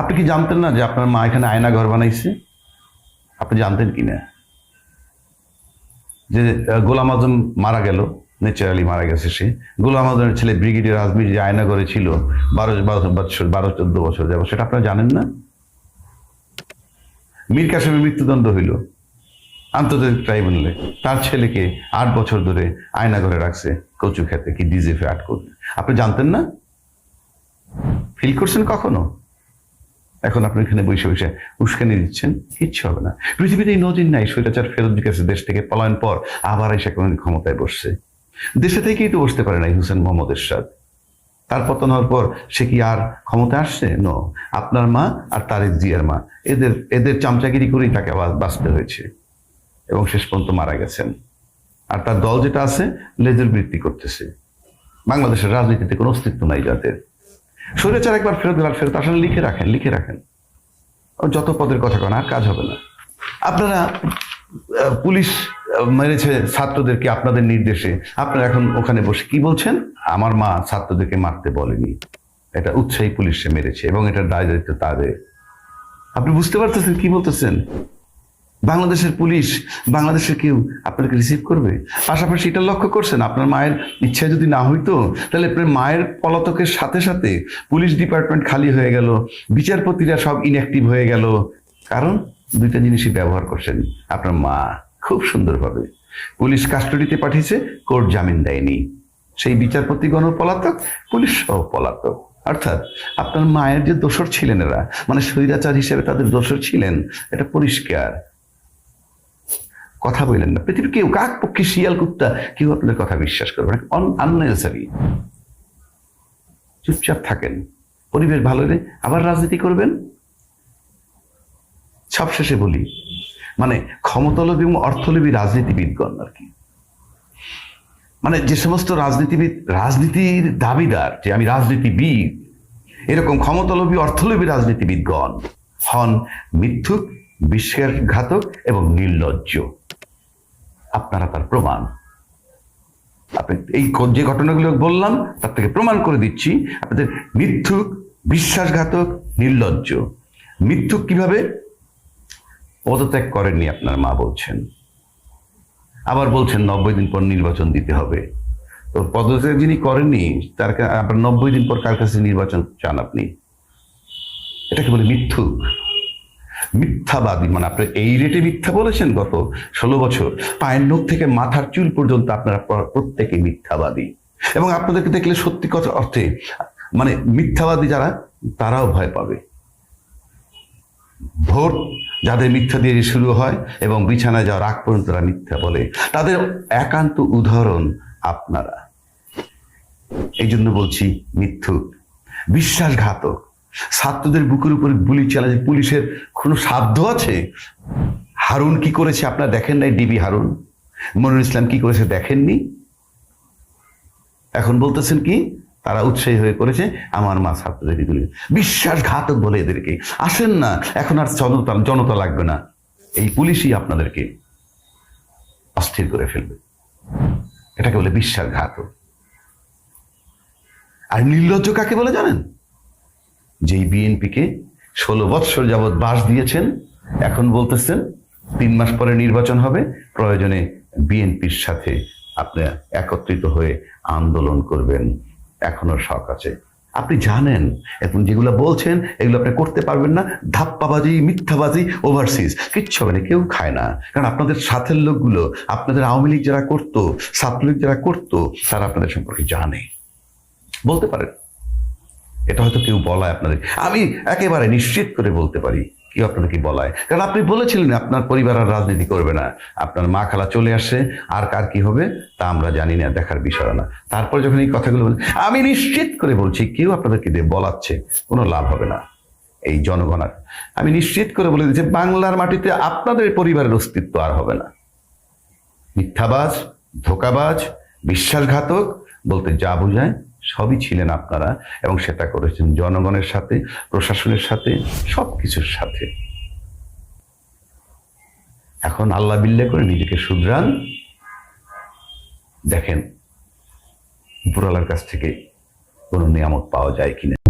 আপনি কি জানতেন না যে আপনার মা এখানে আয়না ঘর বানাইছে? আপনি জানতেন কি না? যে গোলাম আজম মারা গেল, ন্যাচারালি মারা গেছে সে। গোলাম আজমের ছেলে ব্রিগেডিয়ার আজমির যে আয়না ঘরে ছিল, বারো বছর বারো, চোদ্দ বছর যাব সেটা আপনারা জানেন না? মীর কাসেমের মৃত্যুদণ্ড হইল। আন্তর্জাতিক ট্রাইব্যুনালে তার ছেলেকে আট বছর ধরে আয়না ঘরে রাখছে কচু খেতে কি ডিজেফে আট করতে আপনি জানতেন না? ফিল করছেন কখনো? এখন আপনি এখানে বসে বসে উস্কানি দিচ্ছেন, কিচ্ছু হবে না। পৃথিবীতে এই নজির নাই, স্বৈরাচার ফেরত গেছে দেশ থেকে, পলায়ন পর আবার এসে কোন ক্ষমতায় বসছে। দেশে থেকেই তো বসতে পারে নাই হুসেন মোহাম্মদ এরশাদ। তার পতন হওয়ার পর সে কি আর ক্ষমতা আসছে? ন। আপনার মা আর তারেক জিয়ার মা, এদের এদের চামচাগিরি করেই তাকে বাঁচতে হয়েছে। এবং শেষ পর্যন্ত মারা গেছেন। আর তার দল যেটা আছে, লেজের বৃত্তি করতেছে। বাংলাদেশের রাজনীতিতে কোনো অস্তিত্ব নাই যাদের। স্বৈরাচার একবার ফেরত গেলার ফেরত আসলে লিখে রাখেন লিখে রাখেন। যত পদের কথা কেন, আর কাজ হবে না। আপনারা পুলিশ মেরেছে ছাত্রদেরকে আপনাদের নির্দেশে, আপনারা এখন ওখানে বসে কি বলছেন? আমার মা ছাত্রদেরকে মারতে বলেনি। এটা উৎসাহী পুলিশে মেরেছে, এবং এটার দায় দায়িত্ব তাদের। আপনি বুঝতে পারতেছেন, কি বলতেছেন? বাংলাদেশের পুলিশ বাংলাদেশের কেউ আপনাকে রিসিভ করবে? পাশাপাশি এটা লক্ষ্য করছেন, আপনার মায়ের ইচ্ছা যদি না হইতো, তাহলে আপনার মায়ের পলাতকের সাথে সাথে পুলিশ ডিপার্টমেন্ট খালি হয়ে গেল, বিচারপতিরা সব ইনঅ্যাক্টিভ হয়ে গেল। কারণ দুইটা জিনিসই ব্যবহার করছেন, আপনার মা খুব সুন্দরভাবে। পুলিশ কাস্টডিতে পাঠিয়েছে কোর্ট জামিন দেয়নি। সেই বিচারপতিগণ পলাতক পুলিশ সহ পলাতক। অর্থাৎ আপনার মায়ের যে দোষর ছিলেন এরা মানে স্বৈরাচার হিসেবে তাদের দোষর ছিলেন, এটা পরিষ্কার। কথা বললেন না। পৃথিবীর কেউ কাক পক্ষে শিয়াল, কুত্তা, কেউ আপনাদের কথা বিশ্বাস করবে না। আননেসারি চুপচাপ থাকেন। পরিবেশ ভালো হলে আবার রাজনীতি করবেন? সবশেষে বলি মানে ক্ষমতালোভী এবং অর্থলোভী রাজনীতিবিদগণ আর কি। মানে যে সমস্ত রাজনীতিবিদ, রাজনীতির দাবিদার, যে আমি রাজনীতিবিদ, এরকম ক্ষমতালোভী, অর্থলোভী রাজনীতিবিদগণ হন মিথ্যুক বিশ্বাসঘাতক এবং নির্লজ্জ। আপনারা তার প্রমাণ। আপনি এই যে ঘটনাগুলো বললাম, তার থেকে প্রমাণ করে দিচ্ছি, আপনাদের মিথ্যুক, বিশ্বাসঘাতক, নির্লজ্জ। মিথ্যুক কীভাবে? পদত্যাগ করেননি আপনার মা বলছেন। আবার বলছেন নব্বই দিন পর নির্বাচন দিতে হবে। তো পদত্যাগ যিনি করেননি, তার আপনার নব্বই দিন পর কার কাছে নির্বাচন চান আপনি? এটাকে বলে মিথ্যুক। মিথ্যাবাদী মানে আপনি এই রেটে মিথ্যা বলেছেন গত ষোলো বছর। পায়ের নখ থেকে মাথার চুল পর্যন্ত আপনারা প্রত্যেকে মিথ্যাবাদী। এবং আপনাদেরকে দেখলে সত্যি কথা অর্থে মানে মিথ্যাবাদী যারা, তারাও ভয় পাবে। ভোট যাদের মিথ্যা দিয়ে শুরু হয় এবং বিছানায় যাওয়ার আগ পর্যন্ত তারা মিথ্যা বলে। তাদের একান্ত উদাহরণ আপনারা। এই জন্য বলছি, মিথ্যুক, বিশ্বাসঘাতক। ছাত্রদের বুকের উপরে গুলি চালাচ্ছে পুলিশের কোনো সাধ্য আছে? হারুন কি করেছে আপনারা দেখেন নাই? ডিবি হারুন। মনুর ইসলাম কি করেছে দেখেননি? এখন বলতেছেন কি, তারা উৎসাহী হয়ে করেছে, আমার মা ছাত্রদেরকে গুলি। বিশ্বাসঘাতক বলে এদেরকে। আসেন না, এখন আর জনতা জনতা লাগবে না। এই পুলিশই আপনাদেরকে অস্থির করে ফেলবে। এটাকে বলে বিশ্বাসঘাতক। আর নির্লজ্জ কাকে বলে জানেন? যেই বিএনপিকে ষোলো বৎসর যাবৎ বাস দিয়েছেন, এখন বলতেছেন তিন মাস পরে নির্বাচন হবে, প্রয়োজনে বিএনপির সাথে আপনি একত্রিত হয়ে আন্দোলন করবেন। এখনও শখ আছে। আপনি জানেন, এখন যেগুলো বলছেন, এগুলো আপনি করতে পারবেন না। ধাপ্পাবাজি, মিথ্যাবাজি ওভারসিজ কিচ্ছু হবে না, কেউ খায় না। কারণ আপনাদের সাথের লোকগুলো, আপনাদের আওয়ামী লীগ যারা করতো, ছাত্রলীগ যারা করতো, তারা আপনাদের সম্পর্কে জানে। বলতে পারেন। এটা হয়তো কেউ বলায় আপনাদের। আমি একেবারে নিশ্চিত করে বলতে পারি কেউ আপনাদেরকে বলায়। কারণ আপনি বলেছিলেন আপনার পরিবার আর রাজনীতি করবে না। আপনার মা খালা চলে আসছে, আর কার কি হবে তা আমরা জানি না, দেখার বিষয় না। তারপর যখন এই কথাগুলো বল আমি নিশ্চিত করে বলছি, কেউ আপনাদেরকে বলাচ্ছে, কোনো লাভ হবে না। এই জনগণার আমি নিশ্চিত করে বলে দিচ্ছি, বাংলার মাটিতে আপনাদের পরিবারের অস্তিত্ব আর হবে না। মিথ্যাবাজ, ধোকাবাজ, বিশ্বাসঘাতক বলতে যা বোঝায় সবই ছিলেন আপনারা এবং সেটা করেছেন জনগণের সাথে, প্রশাসনের সাথে সব কিছুর সাথে। এখন আল্লাহ বিল্লে করে নিজেকে শুধরান। দেখেন, উপরওয়ালার কাছ থেকে কোনো নিয়ামত পাওয়া যায় কিনা।